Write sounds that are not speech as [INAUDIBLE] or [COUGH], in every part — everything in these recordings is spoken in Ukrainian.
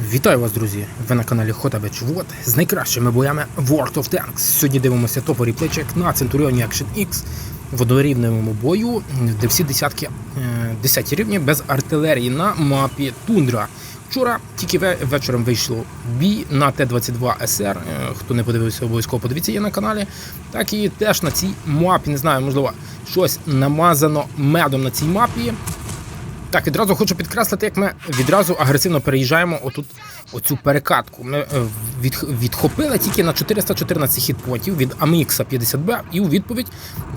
Вітаю вас, друзі! Ви на каналі Хотабич Вот з найкращими боями World of Tanks. Сьогодні дивимося топ реплечек на Centurion Action X в однорівневому бою, де всі десятки, е, десяті рівні без артилерії на мапі Тундра. Вчора тільки вечором вийшло бій на Т-22 СР. Е, Хто не подивився, обов'язково подивіться є на каналі. Так і теж на цій мапі, не знаю, можливо, щось намазано медом на цій мапі. Так, відразу хочу підкреслити, як ми відразу агресивно переїжджаємо отут оцю перекатку. Ми е, від, відхопили тільки на 414 хітпотів від AMX 50B і у відповідь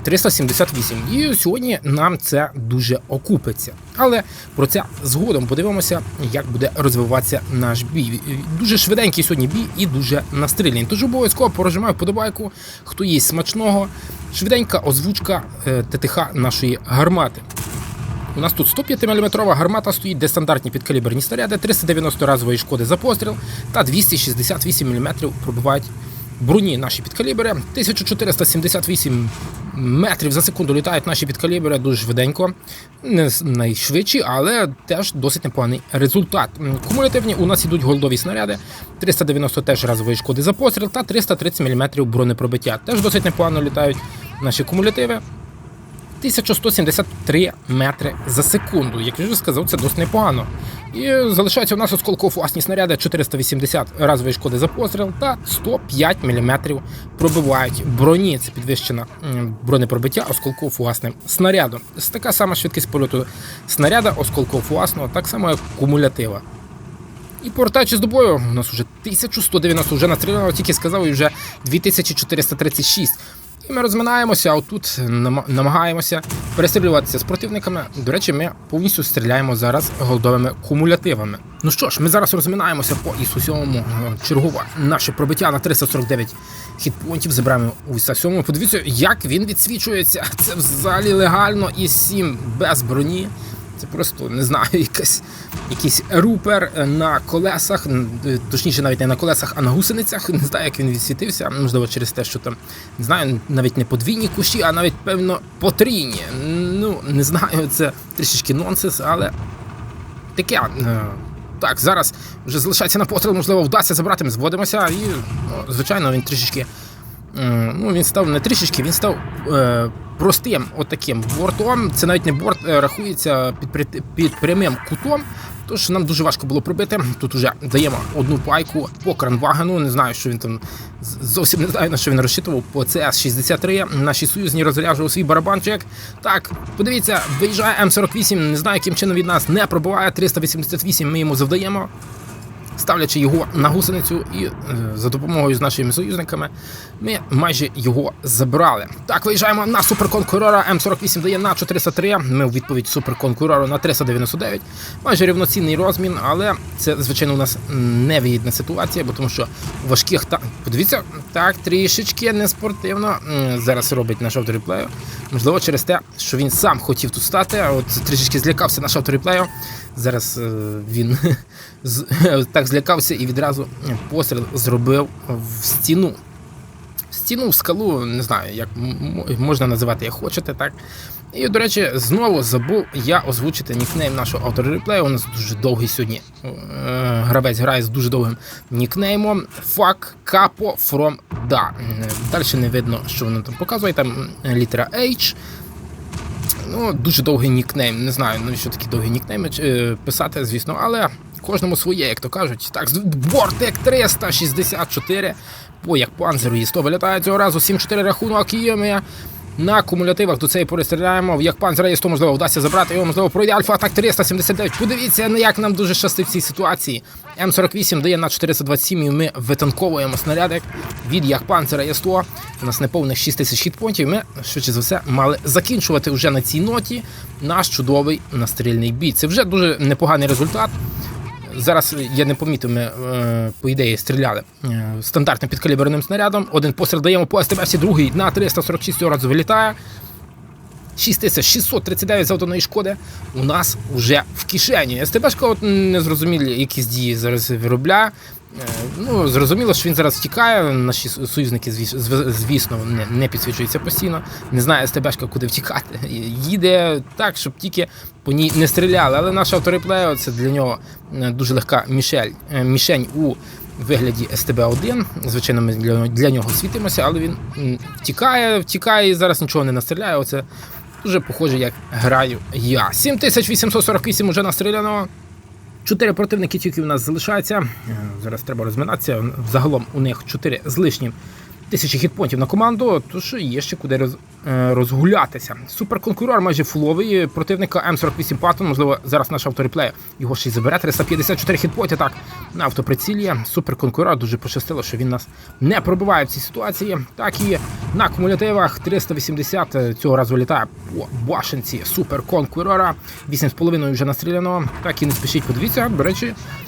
378. І сьогодні нам це дуже окупиться. Але про це згодом подивимося, як буде розвиватися наш бій. Дуже швиденький сьогодні бій і дуже настрільний. Тож обов'язково порожимаю вподобайку, хто їсть смачного. Швиденька озвучка е, ТТХ нашої гармати. У нас тут 105 мм гармата стоїть, де стандартні підкаліберні снаряди, 390 разової шкоди за постріл та 268 мм пробивають броні наші підкалібери. 1478 метрів за секунду літають наші підкалібери дуже швиденько. Не найшвидші, але теж досить непоганий результат. Кумулятивні у нас ідуть голдові снаряди, 390 теж разової шкоди за постріл та 330 мм бронепробиття. Теж досить непогано літають наші кумулятиви. 1173 метри за секунду. Як я вже сказав, це досить непогано. І залишаються у нас осколково власні снаряди 480 разової шкоди за постріл та 105 мм пробивають броні. Це підвищена бронепробиття осколково фугасним снарядом. Це така сама швидкість польоту снаряда осколково фугасного, так само як кумулятива. І повертаючись до бою, у нас вже 1190 вже настріляно, тільки сказав, і вже 2436. І ми розминаємося, отут нам- намагаємося перестрілюватися з противниками. До речі, ми повністю стріляємо зараз голдовими кумулятивами. Ну що ж, ми зараз розминаємося по ісу 7 чергово наше пробиття на 349 хітпонтів. Забираємо у ІСа 7 Подивіться, як він відсвічується. Це взагалі легально і 7 без броні. Це просто не знаю, [LAUGHS] якась, якийсь рупер на колесах, точніше, навіть не на колесах, а на гусеницях. Не знаю, як він відсвітився. Можливо, через те, що там не знаю, навіть не подвійні кущі, а навіть певно потрійні. Ну не знаю, це трішечки нонсенс, але таке. е, Так, зараз вже залишається на постріл, можливо, вдасться забрати. Ми зводимося, і ну, звичайно, він трішечки. Ну, він став не трішечки, він став е, простим отаким бортом. Це навіть не борт е, рахується під, під прямим кутом. Тож нам дуже важко було пробити. Тут вже даємо одну пайку по кранвагену. Не знаю, що він там зовсім не знаю, на що він розчитував. По ЦС-63 наші союзні розряджували свій барабанчик. Так, подивіться, виїжджає М48. Не знаю, яким чином від нас не пробиває. 388 ми йому завдаємо ставлячи його на гусеницю, і е, за допомогою з нашими союзниками ми майже його забрали. Так, виїжджаємо на суперконкурора. М48 дає на 403. Ми у відповідь суперконкурору на 399. Майже рівноцінний розмін, але це, звичайно, у нас невигідна ситуація, бо тому що важких та подивіться, так трішечки неспортивно м, зараз робить наш автореплею. Можливо, через те, що він сам хотів тут стати, от трішечки злякався наш автореплею. Зараз е, він [LAUGHS] з- так злякався і відразу постріл зробив в стіну. Стіну, в скалу, не знаю, як можна називати, як хочете, так. І, до речі, знову забув я озвучити нікнейм нашого автореплею. У нас дуже довгий сьогодні е, гравець грає з дуже довгим нікнеймом. Fuck Capo from Da. Далі не видно, що воно там показує. Там літера H. Ну, дуже довгий нікнейм. Не знаю, навіщо такі довгі нікнейми е, писати, звісно, але кожному своє, як то кажуть. Так, Бортик 364 по як панзеру є 100 вилітає цього разу. 7-4 рахунок і ми на кумулятивах до цієї пори стріляємо. Як панзера є 100, можливо, вдасться забрати його, можливо, пройде альфа так 379. Подивіться, як нам дуже щастить в цій ситуації. М48 дає на 427 і ми витанковуємо снарядик від як панцера є 100. У нас неповних 6 тисяч хітпонтів. Ми швидше за все мали закінчувати вже на цій ноті наш чудовий настрільний бій. Це вже дуже непоганий результат. Зараз я не помітив, ми е, по ідеї стріляли е, стандартним підкаліберним снарядом. Один постріл даємо по СТБСі, другий на 346 цього разу вилітає. 6639 завданої шкоди у нас вже в кишені. СТБшка от незрозумілі якісь дії зараз виробляє. Е, Ну, зрозуміло, що він зараз втікає. Наші союзники, звісно, не, не підсвічуються постійно. Не знає СТБшка, куди втікати. [LAUGHS] Їде так, щоб тільки по ній не стріляли. Але наш автореплеєр це для нього е, дуже легка мішель, е, мішень у вигляді СТБ-1. Звичайно, ми для, для нього світимося, але він втікає, втікає і зараз нічого не настріляє. Оце дуже похоже, як граю я. 7848 уже настріляно. Чотири противники тільки у нас залишається. Е, Зараз треба розминатися. Загалом у них чотири з лишнім тисячі хітпонтів на команду, тож є ще куди роз, е, розгулятися. Суперконкурор майже фуловий противника М48 Patton, можливо, зараз наш автореплей його ще й забере. 354 хітпонті так на автоприцілі. Суперконкурор дуже пощастило, що він нас не пробиває в цій ситуації. Так і на кумулятивах 380 е, цього разу літає по башенці суперконкурора. 8,5 вже настріляно. Так і не спішіть, подивіться. До речі, Е,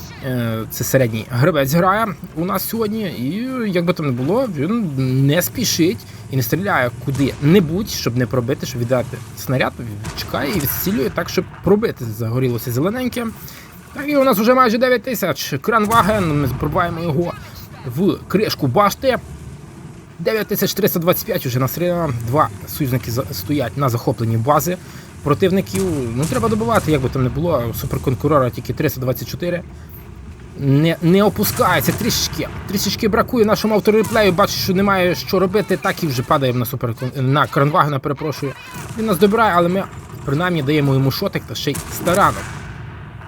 Це середній гравець грає у нас сьогодні, і як би там не було, він не спішить і не стріляє куди-небудь, щоб не пробити, щоб віддати снаряд, чекає і відстрілює так, щоб пробити. Загорілося зелененьке. Так і у нас вже майже 9 тисяч. Кранваген, ми пробуваємо його в кришку башти. 9325 вже настріляно. Два союзники стоять на захопленні бази. Противників ну треба добивати, як би там не було. Суперконкурора тільки 324. Не, не опускається трішечки. Трішечки бракує нашому автореплею. Бачить, що немає що робити, так і вже падає на супер на Кранвагена, перепрошую. Він нас добирає, але ми принаймні даємо йому шотик та ще й старанок.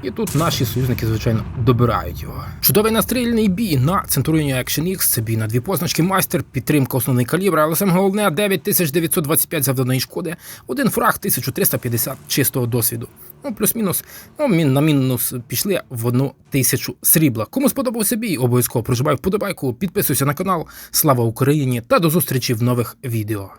І тут наші союзники, звичайно, добирають його. Чудовий настрільний бій на Centurion Action X. Це бій на дві позначки майстер, підтримка основний калібр, але саме головне 9925 завданої шкоди, один фраг 1350 чистого досвіду. Ну, плюс-мінус, ну, на мінус пішли в одну тисячу срібла. Кому сподобався бій, обов'язково проживай вподобайку, підписуйся на канал. Слава Україні та до зустрічі в нових відео.